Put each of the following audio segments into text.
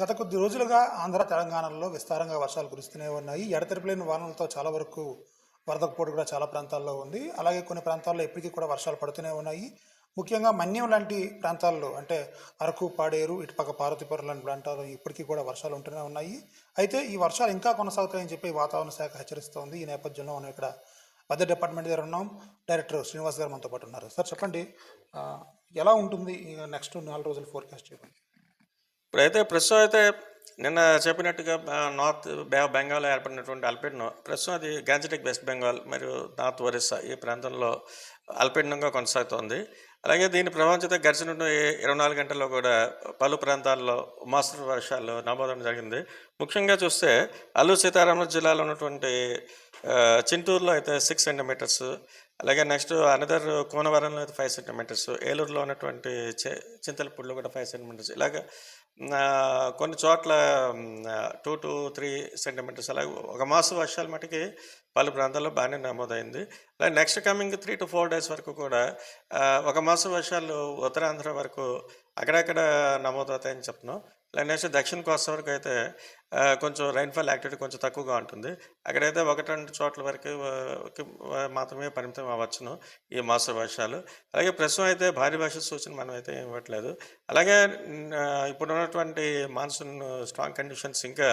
గత కొద్ది రోజులుగా ఆంధ్ర తెలంగాణలో విస్తారంగా వర్షాలు కురుస్తూనే ఉన్నాయి. ఎడతెరిపిలేని వానలతో చాలా వరకు వరదకపోటు కూడా చాలా ప్రాంతాల్లో ఉంది. అలాగే కొన్ని ప్రాంతాల్లో ఇప్పటికీ కూడా వర్షాలు పడుతూనే ఉన్నాయి. ముఖ్యంగా మన్యం లాంటి ప్రాంతాల్లో అంటే అరకు పాడేరు ఇటుపక్క పార్వతీపురం లాంటి ప్రాంతాల్లో ఇప్పటికీ కూడా వర్షాలు ఉంటూనే ఉన్నాయి. అయితే ఈ వర్షాలు ఇంకా కొనసాగుతాయని చెప్పి వాతావరణ శాఖ హెచ్చరిస్తోంది. ఈ నేపథ్యంలో మనం ఇక్కడ వెదర్ డిపార్ట్మెంట్ దగ్గర ఉన్నాం. డైరెక్టర్ శ్రీనివాస్ గారు మనతో పాటు ఉన్నారు. సార్ చెప్పండి. ఎలా ఉంటుంది నెక్స్ట్ నాలుగు రోజులు ఫోర్కాస్ట్ చెప్పండి. ఇప్పుడైతే ప్రస్తుతం అయితే నిన్న చెప్పినట్టుగా నార్త్ బే బెంగాల్ ఏర్పడినటువంటి అల్పెడ్నో ప్రస్తుతం అది గాంజటిక్ వెస్ట్ బెంగాల్ మరియు నార్త్ ఒరిస్సా ఈ ప్రాంతంలో అల్పెడ్నంగా కొనసాగుతోంది. అలాగే దీని ప్రభావం చేత గడిచిన ఇరవై నాలుగు గంటల్లో కూడా పలు ప్రాంతాల్లో మాస్టర్ వర్షాలు నమోదవడం జరిగింది. ముఖ్యంగా చూస్తే అల్లూరు సీతారామరాజు జిల్లాలో ఉన్నటువంటి చింటూరులో అయితే సిక్స్ సెంటీమీటర్స్ అలాగే నెక్స్ట్ అనదర్ కోనవరంలో అయితే ఫైవ్ సెంటీమీటర్స్ ఏలూరులో ఉన్నటువంటి చింతలపూడిలో కూడా ఫైవ్ సెంటీమీటర్స్ ఇలాగ కొన్ని చోట్ల టూ టు త్రీ సెంటీమీటర్స్ అలాగే ఒక మాసం వర్షాలు మటుకి పలు ప్రాంతాల్లో బాగానే నమోదైంది. అలాగే next coming three to four days వరకు కూడా ఒక మాసం వర్షాలు ఉత్తరాంధ్ర వరకు అక్కడక్కడ నమోదవుతాయని చెప్తున్నాం. అలాగే నెక్స్ట్ దక్షిణ కోస్తా వరకు అయితే కొంచెం రైన్ఫాల్ యాక్టివిటీ కొంచెం తక్కువగా ఉంటుంది. అక్కడైతే ఒకటి రెండు చోట్ల వరకు మాత్రమే పరిమితం అవ్వచ్చును ఈ మాస వర్షాలు. అలాగే ప్రస్తుతం అయితే భారీ వర్ష సూచన మనం అయితే ఇవ్వట్లేదు. అలాగే ఇప్పుడున్నటువంటి ఇప్పుడు ఉన్నటువంటి మాన్సూన్ స్ట్రాంగ్ కండిషన్స్ ఇంకా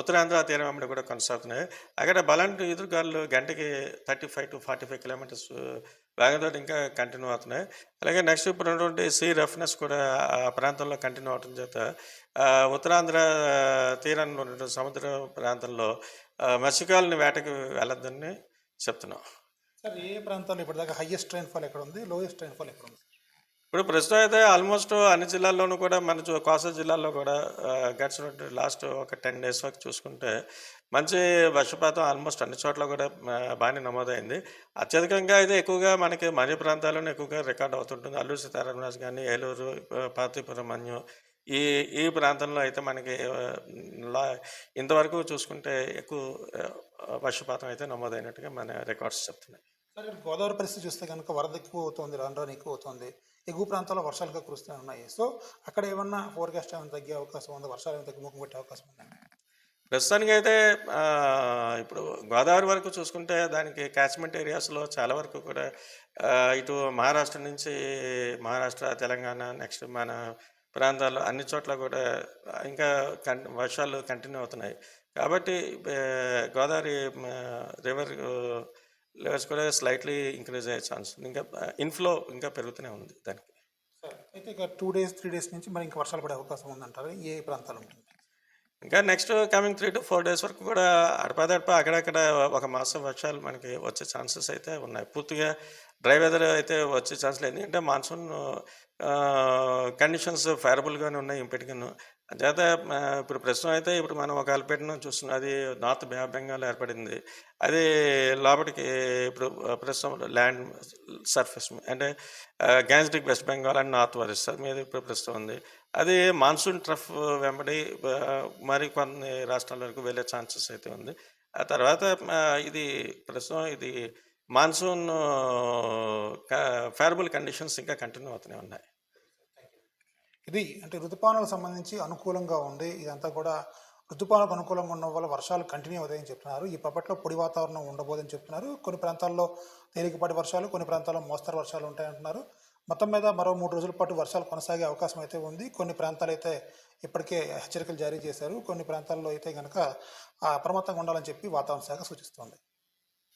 ఉత్తరాంధ్ర తీరం వెంబడి కూడా కొనసాగుతున్నాయి. అక్కడ బలాంటి ఎదురుగాలు గంటకి thirty five to forty five kilometres వేగంతో ఇంకా కంటిన్యూ అవుతున్నాయి. అలాగే నెక్స్ట్ ఇప్పుడు ఉన్నటువంటి సీ రఫ్నెస్ కూడా ఆ ప్రాంతంలో కంటిన్యూ అవడం చేత ఉత్తరాంధ్ర తీరాన్ని ఉన్నటువంటి సముద్ర ప్రాంతంలో మత్స్యకాలని వేటకి వేటకు వెళ్ళొద్దని చెప్తున్నాం. సార్ ఏ ప్రాంతాల్లో ఇప్పటిదాకా హైయెస్ట్ రైన్ఫాల్ ఎక్కడ ఉంది? లోయెస్ట్ రైన్ఫాల్ ఎక్కడ ఉంది? ఇప్పుడు ప్రస్తుతం అయితే ఆల్మోస్ట్ అన్ని జిల్లాల్లోనూ కూడా మన చూ- కోస్తా జిల్లాలో కూడా ఆ, లాస్ట్ ఒక టెన్ డేస్ వరకు చూసుకుంటే మంచి వర్షపాతం ఆల్మోస్ట్ అన్ని చోట్ల కూడా బాగానే నమోదైంది. అత్యధికంగా అయితే ఎక్కువగా మనకి మధ్య ప్రాంతాల్లోనే ఎక్కువగా రికార్డ్ అవుతుంటుంది. అల్లూరు సీతారామరాజు కానీ ఏలూరు ఆ, ఈ ఈ ప్రాంతంలో అయితే మనకి ఇంతవరకు చూసుకుంటే ఎక్కువ వర్షపాతం అయితే నమోదైనట్టుగా మన రికార్డ్స్ చెప్తున్నాయి. సరే గోదావరి పరిస్థితి చూస్తే కనుక వరద ఎక్కువ అవుతుంది రాను రాను ఎక్కువ అవుతుంది. ఎగువ ప్రాంతాల్లో వర్షాలుగా కురుస్తూనే ఉన్నాయి. సో అక్కడ ఏమన్నా ఫోర్కాస్ట్ ఏమైనా తగ్గే అవకాశం ఉందా? వర్షాలు ఏమైనా తగ్గి ముఖం పెట్టే అవకాశం ఉందండి ప్రస్తుతానికి అయితే ఇప్పుడు గోదావరి వరకు చూసుకుంటే దానికి క్యాచ్మెంట్ ఏరియాస్లో చాలా వరకు కూడా ఇటు మహారాష్ట్ర నుంచి మహారాష్ట్ర తెలంగాణ నెక్స్ట్ మన ప్రాంతాల్లో అన్ని చోట్ల కూడా ఇంకా కం వర్షాలు కంటిన్యూ అవుతున్నాయి. కాబట్టి గోదావరి రివర్ కూడా స్లైట్లీ ఇంక్రీజ్ అయ్యే ఛాన్స్ ఉంది. ఇంకా ఇన్ఫ్లో ఇంకా పెరుగుతూనే ఉంది దానికి. సార్ అయితే ఇక టూ డేస్ త్రీ డేస్ నుంచి మరి ఇంకా వర్షాలు పడే అవకాశం ఉందంటారు? ఏ ప్రాంతాలు ఉంటుంది? ఇంకా next coming three to four days వరకు కూడా అడపాదడప అక్కడక్కడ ఒక మాసం వర్షాలు మనకి వచ్చే ఛాన్సెస్ అయితే ఉన్నాయి. పూర్తిగా డ్రై వెదర్ అయితే వచ్చే ఛాన్స్ లేదు. ఎందుకంటే మాన్సూన్ కండిషన్స్ ఫేవరబుల్గానే ఉన్నాయి ఇంపెటికను చేత ఇప్పుడు ప్రస్తుతం అయితే ఇప్పుడు మనం ఒక అల్పేటను చూస్తున్నాం అది నార్త్ బే బెంగాల్ ఏర్పడింది. అది లోపలికి ఇప్పుడు ప్రస్తుతం ల్యాండ్ సర్ఫేస్ అంటే గ్యాన్స్టిక్ వెస్ట్ బెంగాల్ అండ్ నార్త్ ఒరిస్సా మీద ఇప్పుడు ప్రస్తుతం ఉంది. అది మాన్సూన్ ట్రఫ్ వెంబడి మరి కొన్ని రాష్ట్రాల వరకు వెళ్ళే ఛాన్సెస్ అయితే ఉంది. ఆ తర్వాత ఇది ప్రస్తుతం ఇది మాన్సూన్ ఫేవరబుల్ కండిషన్స్ ఇంకా కంటిన్యూ అవుతూనే ఉన్నాయి. ఇది అంటే ఋతుపానాలకు సంబంధించి అనుకూలంగా ఉంది. ఇదంతా కూడా ఋతుపానాలకు అనుకూలంగా ఉండడం వల్ల వర్షాలు కంటిన్యూ అవుతాయని చెప్తున్నారు. ఈ పప్పట్లో పొడి వాతావరణం ఉండబోదని చెప్తున్నారు. కొన్ని ప్రాంతాల్లో తేలికపాటి వర్షాలు కొన్ని ప్రాంతాల్లో మోస్తరు వర్షాలు ఉంటాయంటున్నారు. మొత్తం మీద మరో మూడు రోజుల పాటు వర్షాలు కొనసాగే అవకాశం అయితే ఉంది. కొన్ని ప్రాంతాలు అయితే ఇప్పటికే హెచ్చరికలు జారీ చేశారు. కొన్ని ప్రాంతాల్లో అయితే కనుక అప్రమత్తంగా ఉండాలని చెప్పి వాతావరణ శాఖ సూచిస్తోంది.